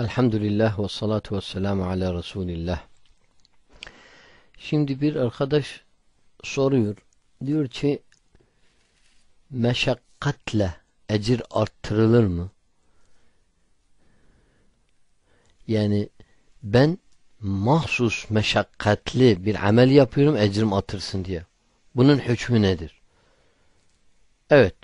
Elhamdülillah ve salatu ve selamu ala Resulillah. Şimdi bir arkadaş soruyor. Diyor ki meşakkatle ecir arttırılır mı? Yani ben mahsus meşakkatli bir amel yapıyorum ecrim artırsın diye. Bunun hükmü nedir? Evet.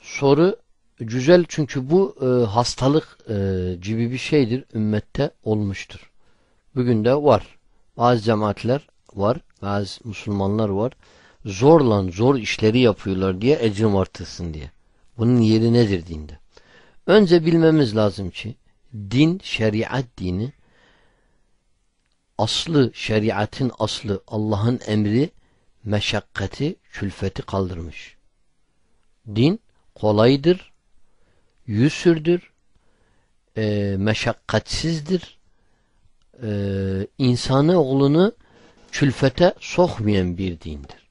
Soru güzel çünkü bu e, hastalık e, gibi bir şeydir. Ümmette olmuştur. Bugün de var. Bazı cemaatler var. Bazı Müslümanlar var. Zorla zor işleri yapıyorlar diye ecrim artırsın diye. Bunun yeri nedir dinde? Önce bilmemiz lazım ki din, şeriat dini aslı, şeriatın aslı Allah'ın emri meşakkati, külfeti kaldırmış. Din kolaydır, yüsürdür, e, meşakkatsizdir, e, insanı oğlunu külfete sokmayan bir dindir.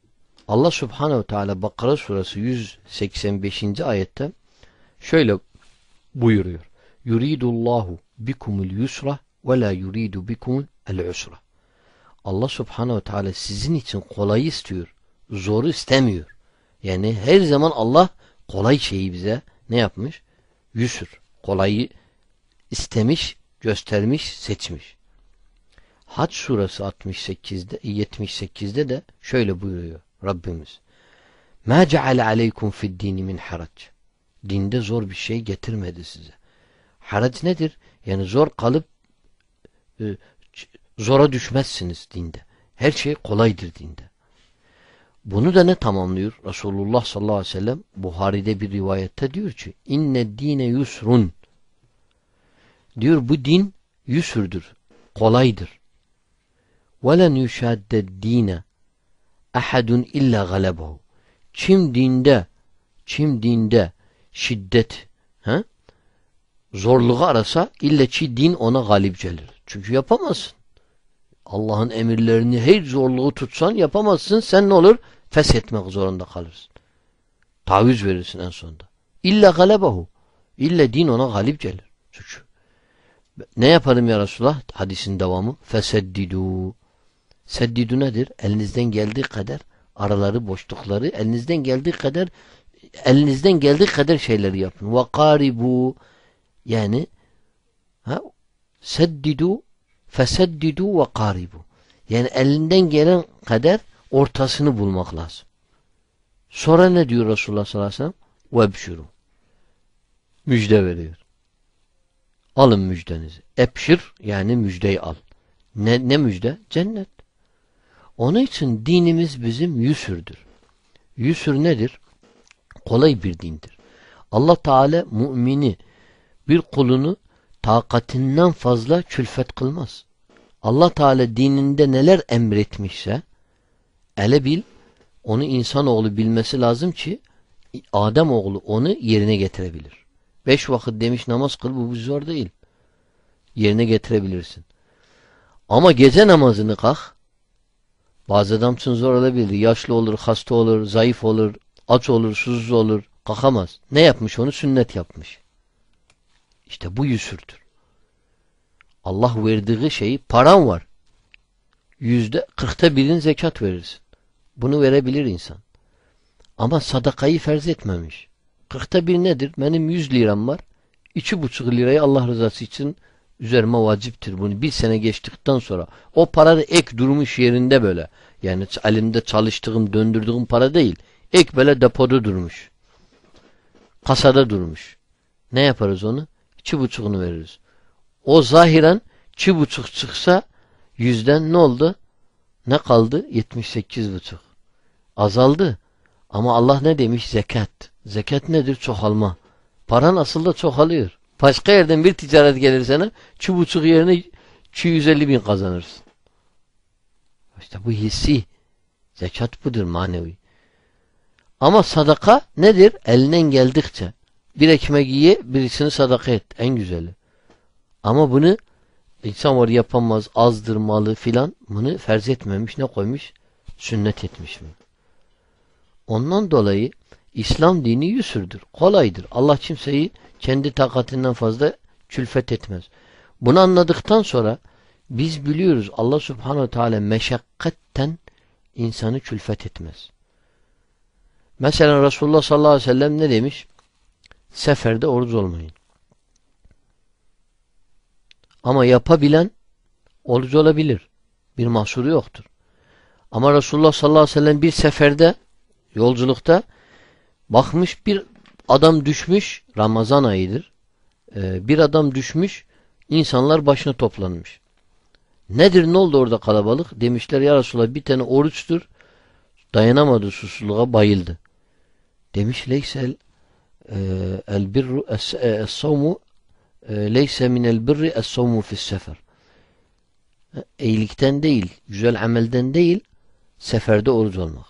Allah Subhanehu Teala Bakara suresi 185. ayette şöyle buyuruyor. Yuridullahu bikumul yusra ve la yuridu bikumul el usra. Allah Subhanehu Teala sizin için kolayı istiyor. Zoru istemiyor. Yani her zaman Allah kolay şeyi bize ne yapmış? Yüsür. Kolayı istemiş, göstermiş, seçmiş. Hac suresi 68'de 78'de de şöyle buyuruyor Rabbimiz. Ma ceale aleykum fid dini min harac. Dinde zor bir şey getirmedi size. Harac nedir? Yani zor kalıp e, zora düşmezsiniz dinde. Her şey kolaydır dinde. Bunu da ne tamamlıyor? Resulullah sallallahu aleyhi ve sellem Buhari'de bir rivayette diyor ki inne dine yusrun diyor bu din yüsürdür, kolaydır. وَلَنْ يُشَادَّ الدِّينَ ahadun illa galebahu. Kim dinde, kim dinde şiddet, he? zorluğu arasa illa ki din ona galip gelir. Çünkü yapamazsın. Allah'ın emirlerini her zorluğu tutsan yapamazsın. Sen ne olur? Feshetmek zorunda kalırsın. Taviz verirsin en sonunda. İlla galebahu. İlla din ona galip gelir. Çünkü ne yaparım ya Resulullah? Hadisin devamı. Feseddidu. Seddidu nedir? Elinizden geldiği kadar araları, boşlukları elinizden geldiği kadar elinizden geldiği kadar şeyleri yapın. Ve karibu yani ha, seddidu feseddidu ve karibu. Yani elinden gelen kadar ortasını bulmak lazım. Sonra ne diyor Resulullah sallallahu aleyhi ve sellem? Vebşuru. Müjde veriyor. Alın müjdenizi. Epşir yani müjdeyi al. Ne, ne müjde? Cennet. Onun için dinimiz bizim yüsürdür. Yüsür nedir? Kolay bir dindir. Allah Teala mümini bir kulunu takatinden fazla külfet kılmaz. Allah Teala dininde neler emretmişse ele bil onu insanoğlu bilmesi lazım ki Adem oğlu onu yerine getirebilir. Beş vakit demiş namaz kıl bu zor değil. Yerine getirebilirsin. Ama gece namazını kalk bazı adam için zor olabilir. Yaşlı olur, hasta olur, zayıf olur, aç olur, susuz olur. Kalkamaz. Ne yapmış onu? Sünnet yapmış. İşte bu yüsürdür. Allah verdiği şeyi paran var. Yüzde kırkta birin zekat verirsin. Bunu verebilir insan. Ama sadakayı ferz etmemiş. Kırkta bir nedir? Benim yüz liram var. İki buçuk lirayı Allah rızası için üzerime vaciptir. Bunu bir sene geçtikten sonra o para da ek durmuş yerinde böyle. Yani elimde çalıştığım, döndürdüğüm para değil. Ek böyle depoda durmuş. Kasada durmuş. Ne yaparız onu? İki buçuğunu veririz. O zahiren iki buçuk çıksa yüzden ne oldu? Ne kaldı? Yetmiş sekiz buçuk. Azaldı. Ama Allah ne demiş? Zekat. Zekat nedir? Çoğalma. Paran aslında çoğalıyor. Başka yerden bir ticaret gelir sana iki buçuk yerine 250 bin kazanırsın. İşte bu hissi. Zekat budur manevi. Ama sadaka nedir? Elinden geldikçe. Bir ekmek ye, birisini sadaka et. En güzeli. Ama bunu insan var yapamaz, azdır malı filan. Bunu ferz etmemiş. Ne koymuş? Sünnet etmiş mi? Ondan dolayı İslam dini yüsürdür. Kolaydır. Allah kimseyi kendi takatinden fazla külfet etmez. Bunu anladıktan sonra biz biliyoruz Allah subhanehu teala meşakkatten insanı külfet etmez. Mesela Resulullah sallallahu aleyhi ve sellem ne demiş? Seferde oruç olmayın. Ama yapabilen oruç olabilir. Bir mahsuru yoktur. Ama Resulullah sallallahu aleyhi ve sellem bir seferde yolculukta bakmış bir adam düşmüş Ramazan ayıdır. Ee, bir adam düşmüş insanlar başına toplanmış. Nedir ne oldu orada kalabalık? Demişler ya Resulallah bir tane oruçtur. Dayanamadı susuzluğa bayıldı. Demiş leysel el birru es-savmu e, leyse minel birri es-savmu fis sefer. İyilikten değil, güzel amelden değil, seferde oruç olmak.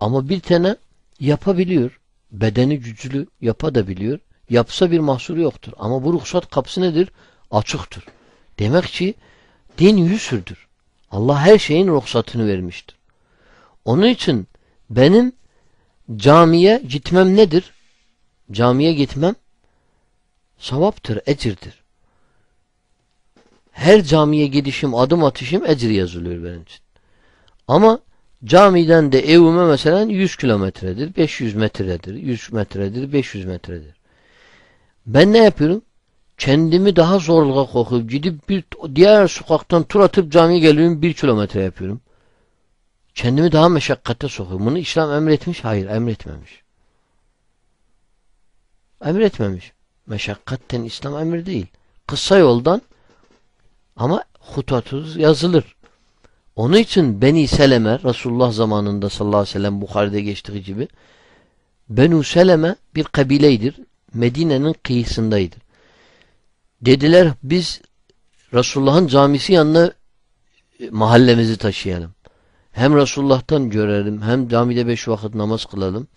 Ama bir tane yapabiliyor. Bedeni güçlü yapabiliyor. Yapsa bir mahsuru yoktur. Ama bu ruhsat kapısı nedir? Açıktır. Demek ki din yüzürdür. Allah her şeyin ruhsatını vermiştir. Onun için benim camiye gitmem nedir? Camiye gitmem sevaptır, ecirdir. Her camiye gidişim, adım atışım ecir yazılıyor benim için. Ama camiden de evime mesela 100 kilometredir, 500 metredir, 100 metredir, 500 metredir. Ben ne yapıyorum? Kendimi daha zorluğa kokup gidip bir diğer sokaktan tur atıp camiye geliyorum bir kilometre yapıyorum. Kendimi daha meşakkate sokuyorum. Bunu İslam emretmiş? Hayır emretmemiş. Emretmemiş. Meşakkatten İslam emir değil. Kısa yoldan ama hutatuz yazılır. Onun için Beni Seleme Resulullah zamanında sallallahu aleyhi ve sellem Bukhari'de geçtiği gibi Benu Seleme bir kabileydir. Medine'nin kıyısındaydı. Dediler biz Resulullah'ın camisi yanına mahallemizi taşıyalım. Hem Resulullah'tan görelim hem camide beş vakit namaz kılalım.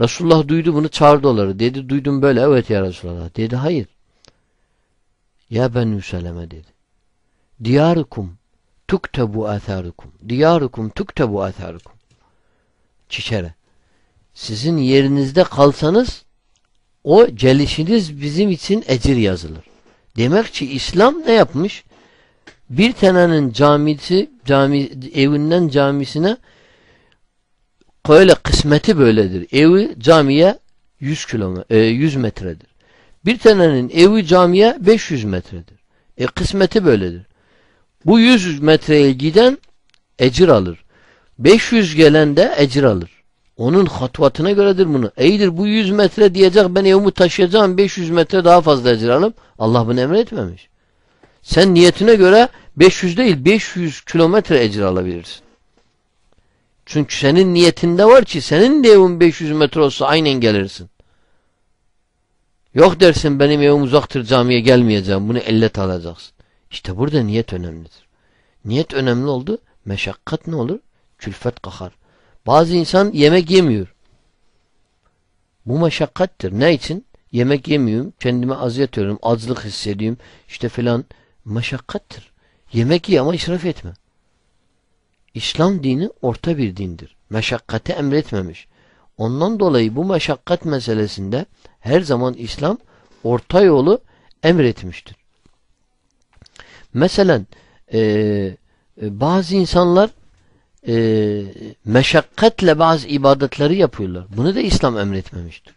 Resulullah duydu bunu çağırdı onları. Dedi duydum böyle evet ya Resulullah. Dedi hayır. Ya ben Seleme dedi. Diyarukum tuktebu atharukum. Diyarukum tuktebu atharukum. Çişere. Sizin yerinizde kalsanız o gelişiniz bizim için ecir yazılır. Demek ki İslam ne yapmış? Bir tanenin camisi cami evinden camisine öyle kısmeti böyledir. Evi camiye 100 kilometre 100 metredir. Bir tanenin evi camiye 500 metredir. E kısmeti böyledir. Bu 100 metreye giden ecir alır. 500 gelen de ecir alır. Onun hatvatına göredir bunu. İyidir bu 100 metre diyecek ben evimi taşıyacağım 500 metre daha fazla ecir alım. Allah bunu emretmemiş. Sen niyetine göre 500 değil 500 kilometre ecir alabilirsin. Çünkü senin niyetinde var ki senin de evin 500 metre olsa aynen gelirsin. Yok dersin benim evim uzaktır camiye gelmeyeceğim. Bunu ellet alacaksın. İşte burada niyet önemlidir. Niyet önemli oldu. Meşakkat ne olur? Külfet kakar. Bazı insan yemek yemiyor. Bu meşakkattir. Ne için? Yemek yemiyorum. Kendime aziyet ediyorum. Azlık hissediyorum. İşte filan. Meşakkattır. Yemek ye ama israf etme. İslam dini orta bir dindir. Meşakkati emretmemiş. Ondan dolayı bu meşakkat meselesinde her zaman İslam orta yolu emretmiştir. Mesela e, e, bazı insanlar e, meşakkatle bazı ibadetleri yapıyorlar. Bunu da İslam emretmemiştir.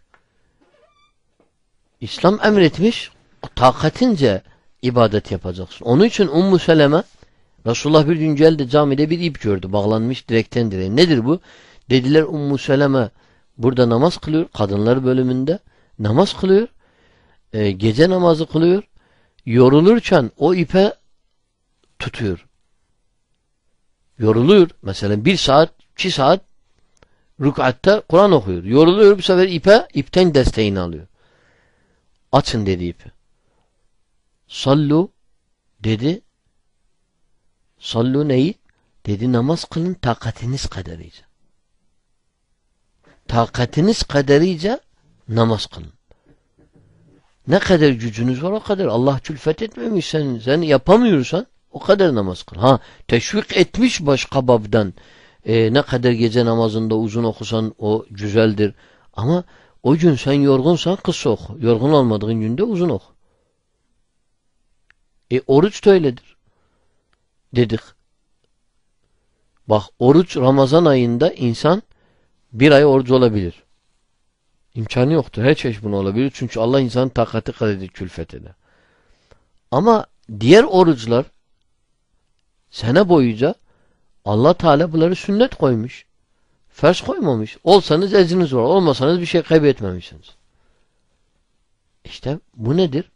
İslam emretmiş takatince ibadet yapacaksın. Onun için Ummu Seleme Resulullah bir gün geldi camide bir ip gördü. Bağlanmış direkten direğe. Nedir bu? Dediler Ummu Seleme burada namaz kılıyor. Kadınlar bölümünde namaz kılıyor. E, gece namazı kılıyor. Yorulurken o ipe tutuyor. Yoruluyor. Mesela bir saat, iki saat rükatta Kur'an okuyor. Yoruluyor bu sefer ipe, ipten desteğini alıyor. Açın dedi ipi. Sallu dedi. Sallu neyi? Dedi namaz kılın takatiniz kadarıyla. Takatiniz kadarıyla namaz kılın. Ne kadar gücünüz var o kadar. Allah külfet etmemiş sen. Sen yapamıyorsan o kadar namaz kıl. Ha teşvik etmiş başka babdan. E, ne kadar gece namazında uzun okusan o güzeldir. Ama o gün sen yorgunsan kısa oku. Yorgun olmadığın günde uzun oku. E oruç da öyledir. Dedik. Bak oruç Ramazan ayında insan bir ay oruç olabilir. İmkanı yoktur. Her çeşit bunu olabilir. Çünkü Allah insanın takati kadar külfet eder. Ama diğer oruçlar sene boyunca Allah Teala bunları sünnet koymuş. Fers koymamış. Olsanız ecriniz var. Olmasanız bir şey kaybetmemişsiniz. İşte bu nedir?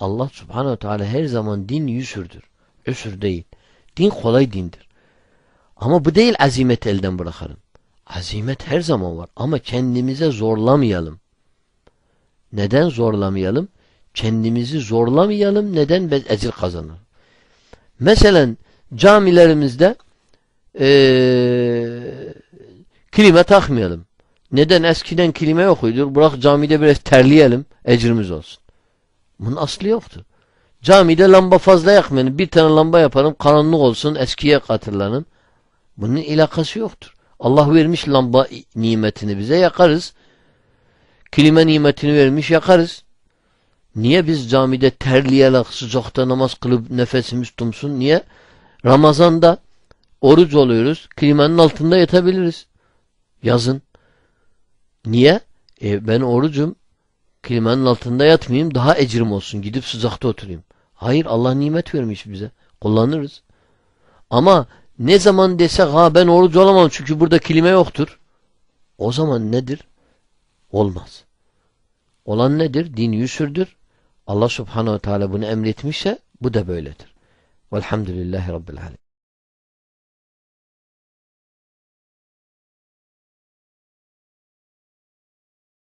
Allah Subhanahu Teala her zaman din yüsürdür. Ösür değil. Din kolay dindir. Ama bu değil azimet elden bırakarım. Azimet her zaman var ama kendimize zorlamayalım. Neden zorlamayalım? Kendimizi zorlamayalım. Neden? Biz ecir kazanır. Mesela camilerimizde eee klima takmayalım. Neden? Eskiden klima yokuydu. Bırak camide biraz terleyelim. Ecrimiz olsun. Bunun aslı yoktu. Camide lamba fazla yakmayalım. Bir tane lamba yapalım. Karanlık olsun. Eskiye hatırlanın. Bunun ilakası yoktur. Allah vermiş lamba nimetini bize yakarız. Klima nimetini vermiş yakarız. Niye biz camide terleyerek sıcakta namaz kılıp nefesimiz tumsun? Niye? Ramazanda oruç oluyoruz. Klimanın altında yatabiliriz. Yazın. Niye? E ben orucum. Klimanın altında yatmayayım. Daha ecrim olsun. Gidip sıcakta oturayım. Hayır Allah nimet vermiş bize. Kullanırız. Ama ne zaman desek ha ben oruç olamam çünkü burada klima yoktur. O zaman nedir? Olmaz. Olan nedir? Din yüsürdür. Allah subhanehu ve teala bunu emretmişse bu da böyledir. Velhamdülillahi Rabbil alemin.